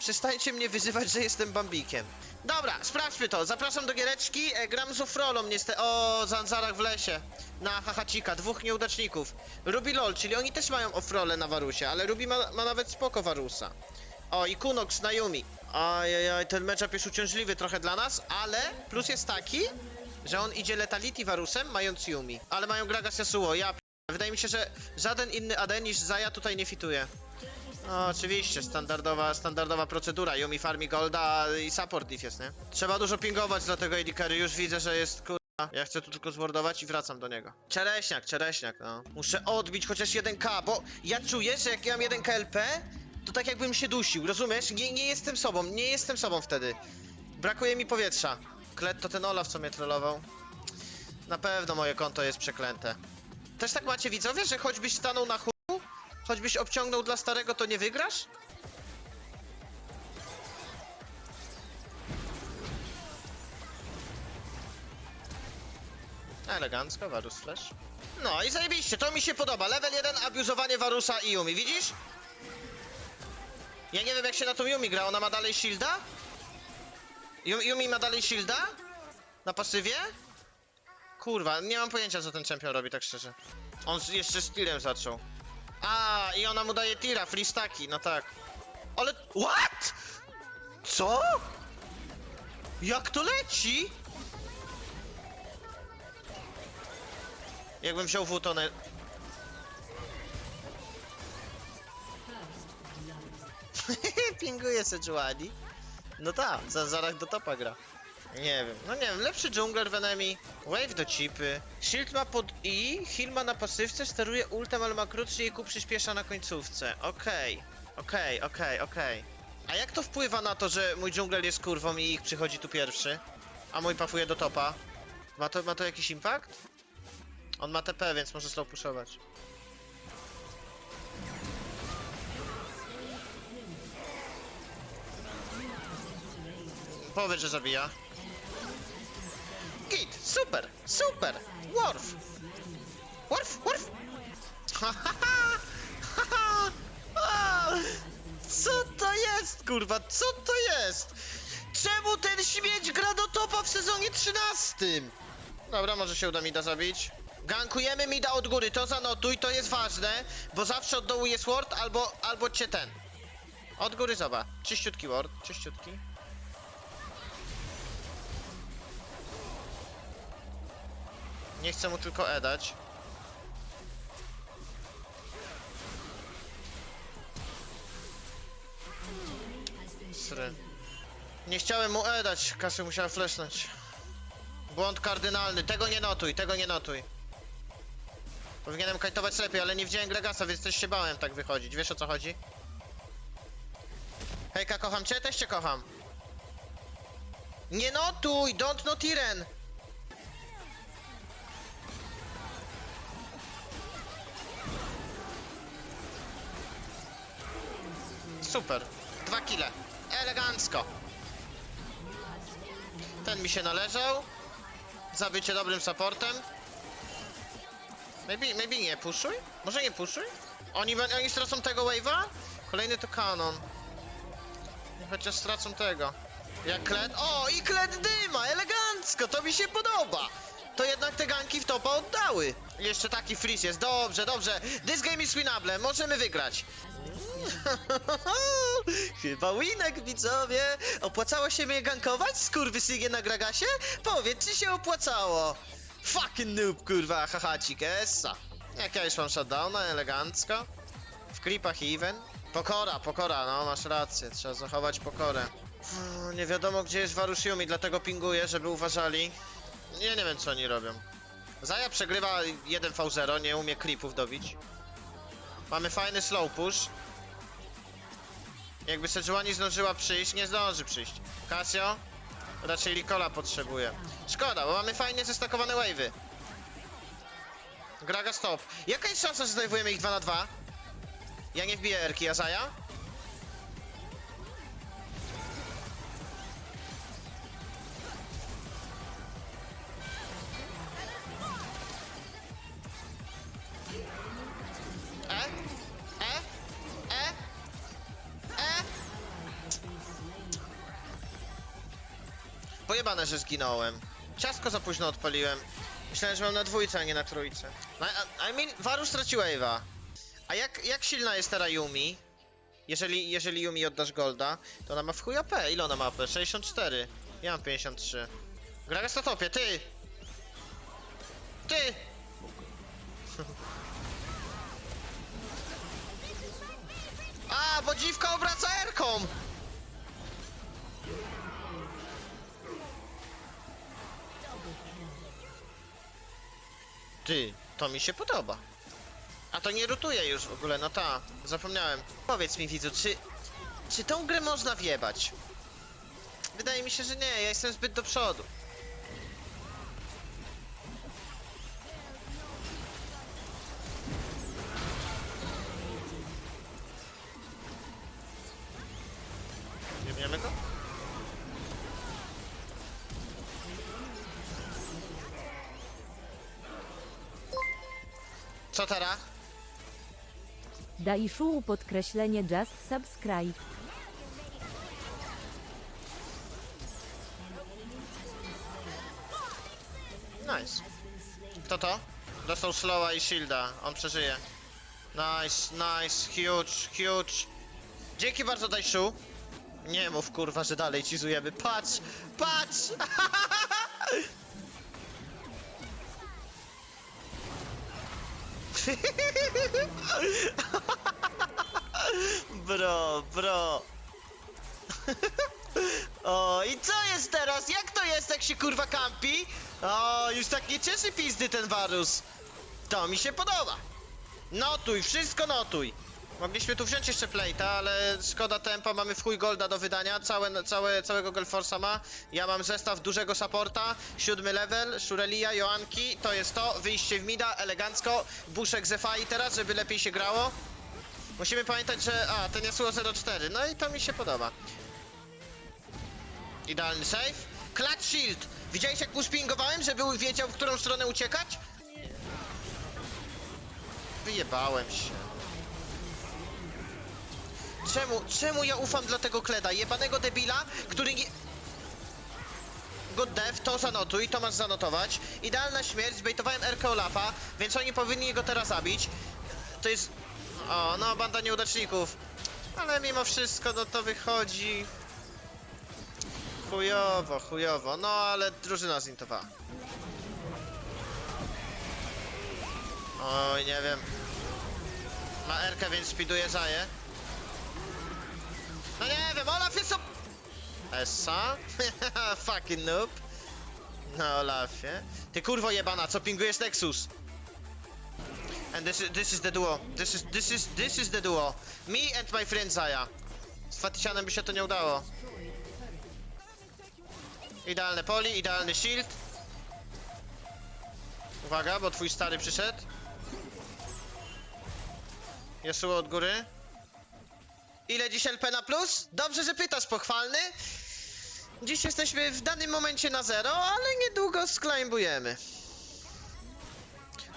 Przestańcie mnie wyzywać, że jestem bambikiem. Dobra, sprawdźmy to. Zapraszam do giereczki. E, gram z Ofrolą niestety. O, Zanzarach w lesie. Na Hachacika. Dwóch nieudaczników. Ruby LOL, czyli oni też mają Ofrolę na Warusie, ale Ruby ma, ma nawet spoko Warusa. O, i Kunox na Yumi. Ajajaj, ten matchup jest uciążliwy trochę dla nas, ale plus jest taki, że on idzie Letality Varusem, mając Yumi. Ale mają Gragas Yasuo, ja p- Wydaje mi się, że żaden inny AD niż Zaya tutaj nie fituje. No, oczywiście, standardowa, standardowa procedura. Yumi farmi golda i support diff jest, nie? Trzeba dużo pingować dla tego. Już widzę, że jest kurwa. Ja chcę tu tylko zwordować i wracam do niego. Czereśniak, czereśniak, no. Muszę odbić chociaż 1k, bo ja czuję, że jak ja mam 1k LP, to tak jakbym się dusił, rozumiesz? Nie, nie jestem sobą, nie jestem sobą wtedy. Brakuje mi powietrza. Klet to ten Olaf, co mnie trollował. Na pewno moje konto jest przeklęte. Też tak macie widzowie, że choćbyś stanął na chuju, choćbyś obciągnął dla starego, to nie wygrasz? Elegancko, Varus Flash. No i zajebiście, to mi się podoba. Level 1, abuzowanie Varusa i Yumi, widzisz? Ja nie wiem jak się na tą Yumi gra, ona ma dalej shielda? Yu- Yumi ma dalej shielda? Na pasywie? Kurwa, nie mam pojęcia co ten champion robi, tak szczerze. On jeszcze z tirem zaczął. A, i ona mu daje tira, free staki, no tak. Ale... What? Co? Jak to leci? Jakbym wziął w to na... Pinguje Sejuani. No tak, za zaraz do topa gra. Nie wiem, no nie wiem, lepszy jungler w enemy, wave do chipy, shield ma pod I, heal ma na pasywce, steruje ultem, ale ma krótszy i ku przyspiesza na końcówce. Okej, okej, okej, okej. A jak to wpływa na to, że mój jungler jest kurwą i ich przychodzi tu pierwszy, a mój pafuje do topa? Ma to, ma to jakiś impact? On ma TP, więc może slow pushować. Powiedz, że zabija. Super, super, Worf. Worf, Worf. Ha, ha, ha, ha, ha. Co to jest, kurwa, co to jest? Czemu ten śmieć gra do topa w sezonie 13? Dobra, może się uda Mida zabić. Gankujemy Mida od góry, to zanotuj, to jest ważne, bo zawsze od dołu jest ward albo, albo cię ten. Od góry zobacz. Czyściutki ward, czyściutki. Nie chcę mu tylko E dać. Sry. Nie chciałem mu E dać, Kasy musiała flashnąć. Błąd kardynalny, tego nie notuj, tego nie notuj. Powinienem kajtować lepiej, ale nie widziałem Gregasa, więc też się bałem tak wychodzić. Wiesz o co chodzi? Hejka, kocham cię, też cię kocham. Nie notuj, don't not Iren. Super. Dwa kile. Elegancko. Ten mi się należał. Zabycie dobrym supportem. Maybe, maybe nie puszuj? Może nie puszuj? Oni, oni stracą tego wave'a? Kolejny to kanon. Chociaż stracą tego. Jak kled... O, i kled dyma! Elegancko! To mi się podoba! To jednak te ganki w topa oddały. Jeszcze taki freeze jest. Dobrze, dobrze. This game is winnable. Możemy wygrać. Chyba winek, widzowie. Opłacało się mnie gankować, skurwysynie na Gragasie? Powiedz, czy się opłacało? Fucking noob, kurwa, hahacik, essa. Jak ja już mam shutdowna, elegancko. W klipach even. Pokora, pokora, no masz rację, trzeba zachować pokorę. Hmm, Nie wiadomo gdzie jest Varus Yumi, dlatego pinguję, żeby uważali. Nie, nie wiem co oni robią. Zaja przegrywa 1v0, nie umie klipów dobić. Mamy fajny slow push. Jakby Sejuani zdążyła przyjść, nie zdąży przyjść. Casio? Raczej Likola potrzebuje. Szkoda, bo mamy fajnie zestakowane wave'y. Graga stop. Jaka jest szansa, że zdejmujemy ich 2 na 2? Ja nie wbiję Erki, a pojebane, że zginąłem. Ciastko za późno odpaliłem. Myślałem, że mam na dwójce, a nie na trójce. No, I, I mean, Varus stracił Ewa. A jak, jak silna jest teraz Yumi? Jeżeli, jeżeli Yumi oddasz Golda, to ona ma w chuj AP. Ile ona ma AP? 64. Ja mam 53. Gragas na topie, ty! Ty! A, bo dziwka obraca erką! Ty, to mi się podoba. A to nie rutuje już w ogóle, no ta, zapomniałem. Powiedz mi widzu, czy, czy tą grę można wjebać? Wydaje mi się, że nie, ja jestem zbyt do przodu. Co teraz? Daj szuł podkreślenie just subscribe. Nice. Kto to? Dostał slowa i shielda. On przeżyje. Nice, nice, huge, huge. Dzięki bardzo, Dajszu. Nie mów kurwa, że dalej cizujemy. Patrz, patrz! bro, bro. O, i co jest teraz? Jak to jest, jak się kurwa kampi? O, już tak nie cieszy pizdy ten Varus. To mi się podoba. Notuj, wszystko notuj. Mogliśmy tu wziąć jeszcze plate'a, ale szkoda tempa, mamy w chuj golda do wydania, całe, całe, całego Gelforsa ma. Ja mam zestaw dużego supporta, siódmy level, Shurelia, Joanki, to jest to, wyjście w mida, elegancko, buszek Zefai teraz, żeby lepiej się grało. Musimy pamiętać, że, a, ten Yasuo 04, no i to mi się podoba. Idealny save. Clutch shield! Widziałeś jak mu spingowałem, żeby wiedział w którą stronę uciekać? Wyjebałem się. Czemu, czemu ja ufam dla tego Kleda? Jebanego debila, który nie... Good dev, to zanotuj, to masz zanotować. Idealna śmierć, zbejtowałem RK Olafa, więc oni powinni go teraz zabić. To jest... O, no, banda nieudaczników. Ale mimo wszystko, no to wychodzi... Chujowo, chujowo, no ale drużyna zintowała. Oj, nie wiem. Ma Erkę, więc speeduje Zaję. No nie wiem, Olaf jest op... Essa? Fucking noob. Na Olafie. Ty kurwo jebana, co pingujesz Nexus? And this is, this is the duo. This is, this is, this is the duo. Me and my friend Zaya. Z Fatisianem by się to nie udało. Idealne poli, idealny shield. Uwaga, bo twój stary przyszedł. Yasuo od góry. Ile dziś LP na plus? Dobrze, że pytasz, pochwalny. Dziś jesteśmy w danym momencie na zero, ale niedługo sklejmbujemy.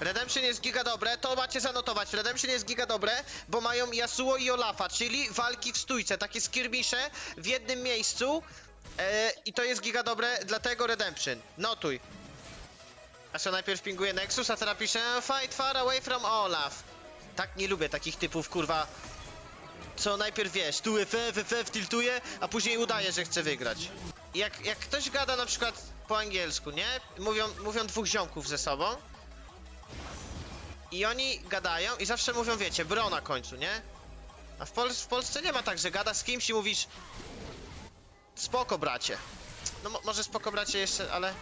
Redemption jest giga dobre, to macie zanotować. Redemption jest giga dobre, bo mają Yasuo i Olafa, czyli walki w stójce, takie skirmisze w jednym miejscu. E, I to jest giga dobre, dlatego Redemption. Notuj. A co najpierw pinguje Nexus, a teraz pisze Fight far away from Olaf. Tak nie lubię takich typów, kurwa. Co najpierw wiesz, tu FF, FF tiltuje, a później udaje, że chce wygrać. Jak, jak ktoś gada na przykład po angielsku, nie? Mówią, mówią dwóch ziomków ze sobą. I oni gadają i zawsze mówią, wiecie, bro na końcu, nie? A w, Pol w Polsce nie ma tak, że gada z kimś i mówisz Spoko, bracie. No mo może spoko, bracie jeszcze, ale...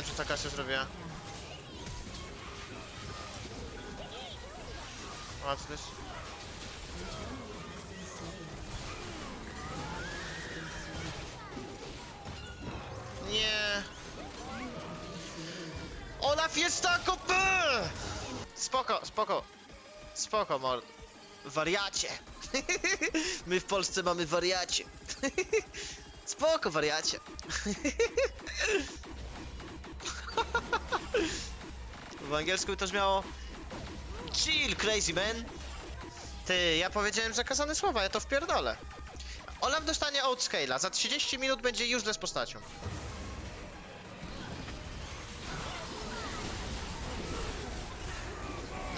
wiem, czy taka się zrobiła. Łatwy. Nie. Olaf jest tak OP! Spoko, spoko. Spoko, mor... Wariacie. My w Polsce mamy wariacie. Spoko, wariacie. W angielsku to brzmiało Chill, crazy man. Ty, ja powiedziałem zakazane słowa, ja to wpierdolę. Olaf dostanie outscale'a, za 30 minut będzie useless postacią.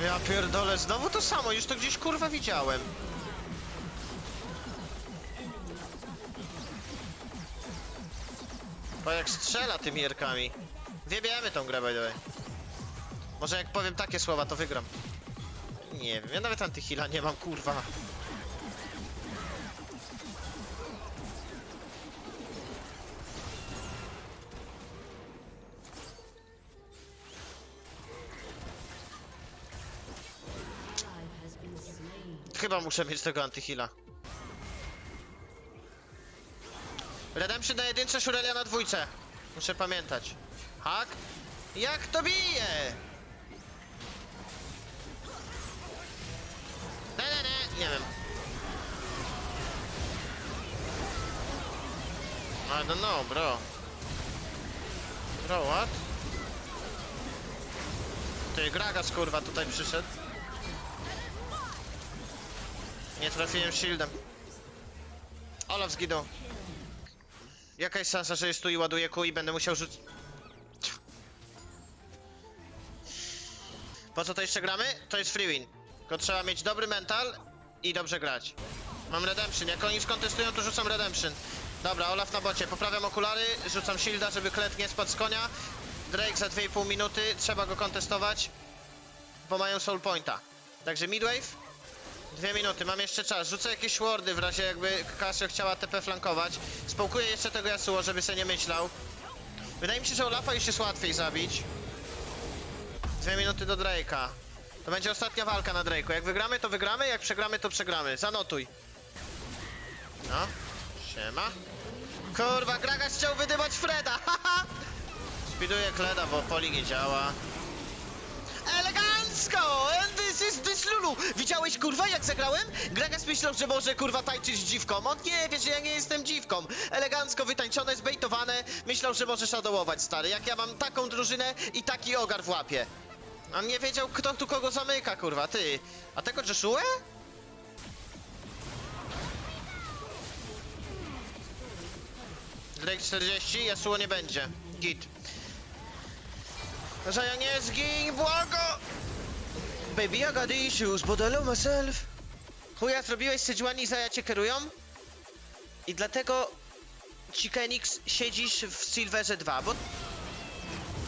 Ja pierdolę, znowu to samo, już to gdzieś kurwa widziałem. Bo jak strzela tymi jerkami. Wiebiemy tą grę, by the way. Może jak powiem takie słowa, to wygram. Nie wiem, ja nawet antyhila nie mam, kurwa. Chyba muszę mieć tego antyhila. Redemption na jedynce, Shurelia na dwójce. Muszę pamiętać. Hak? Jak to bije? Nie, nie, nie, nie wiem. I don't know, bro. Bro, what? Ty, Gragas kurwa tutaj przyszedł. Nie trafiłem shieldem. Olaf zginął. Jaka jest szansa, że jest tu i ładuję ku i będę musiał rzucić... Po co to jeszcze gramy? To jest free win. Tylko trzeba mieć dobry mental i dobrze grać. Mam redemption. Jak oni skontestują, to rzucam redemption. Dobra, Olaf na bocie. Poprawiam okulary, rzucam shielda, żeby klet nie spadł z konia. Drake za 2,5 minuty. Trzeba go kontestować, bo mają soul pointa. Także midwave. Dwie minuty, mam jeszcze czas. Rzucę jakieś wardy w razie jakby Casio chciała TP flankować. Społkuję jeszcze tego Yasuo, żeby se nie myślał. Wydaje mi się, że Olafa już jest łatwiej zabić. Dwie minuty do Drake'a. To będzie ostatnia walka na Drake'u. Jak wygramy, to wygramy, jak przegramy, to przegramy. Zanotuj. No, siema. Kurwa, Gragas chciał wydymać Freda, haha! Spiduję Kleda, bo poli nie działa. Elegancko! And this is this Lulu! Widziałeś kurwa jak zagrałem? Gragas myślał, że może kurwa tańczyć dziwką. On nie wie, że ja nie jestem dziwką. Elegancko wytańczone, zbejtowane. Myślał, że może shadowować stary. Jak ja mam taką drużynę i taki ogar w łapie. On nie wiedział kto tu kogo zamyka kurwa, ty. A tego Joshua? Drake 40, Yasuo nie będzie. Git. Że ja nie zgin, błago! Baby, I got issues, but I love myself. Chuja, zrobiłeś Sejuani za ja cię kierują? I dlatego Chikenix siedzisz w Silverze 2, bo...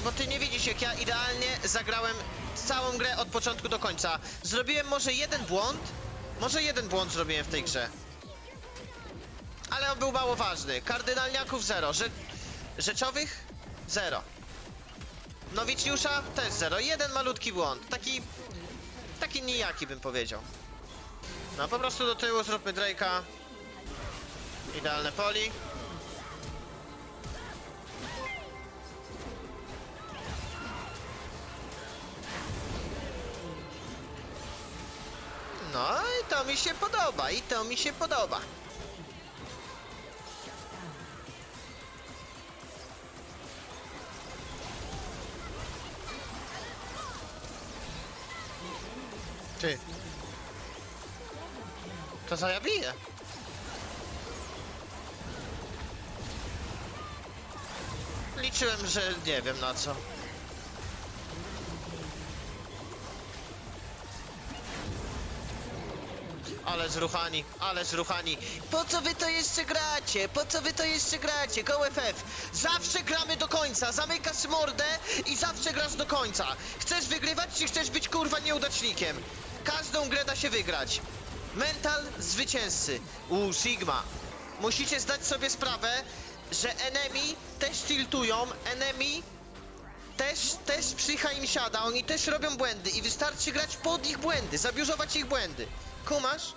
Bo ty nie widzisz, jak ja idealnie zagrałem całą grę od początku do końca. Zrobiłem może jeden błąd, może jeden błąd zrobiłem w tej grze. Ale on był mało ważny. Kardynalniaków zero, Rze rzeczowych zero. Nowicjusza też zero. Jeden malutki błąd. Taki... Taki nijaki bym powiedział. No po prostu do tyłu zróbmy Drake'a. Idealne poli. No i to mi się podoba, i to mi się podoba. Ty. To co ja biję? Liczyłem, że nie wiem na co. Ale zruchani, ale zruchani. Po co wy to jeszcze gracie? Po co wy to jeszcze gracie? GoFF. Zawsze gramy do końca. Zamykasz mordę i zawsze grasz do końca. Chcesz wygrywać, czy chcesz być kurwa nieudacznikiem? Każdą grę da się wygrać. Mental zwycięzcy. U Sigma. Musicie zdać sobie sprawę, że enemy też tiltują, enemy też, też psycha im siada, oni też robią błędy i wystarczy grać pod ich błędy, zabiurzować ich błędy. Kumasz?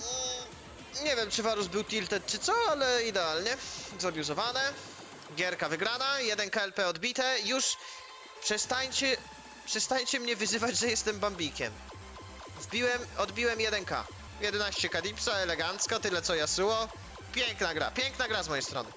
Mm, Nie wiem, czy Varus był tilted, czy co, ale idealnie. Zabiuzowane. Gierka wygrana, jeden KLP odbite. Już przestańcie, przestańcie mnie wyzywać, że jestem bambikiem. Wbiłem, odbiłem 1K. 11 Kadipsa, elegancko, tyle co Yasuo. Piękna gra, piękna gra z mojej strony.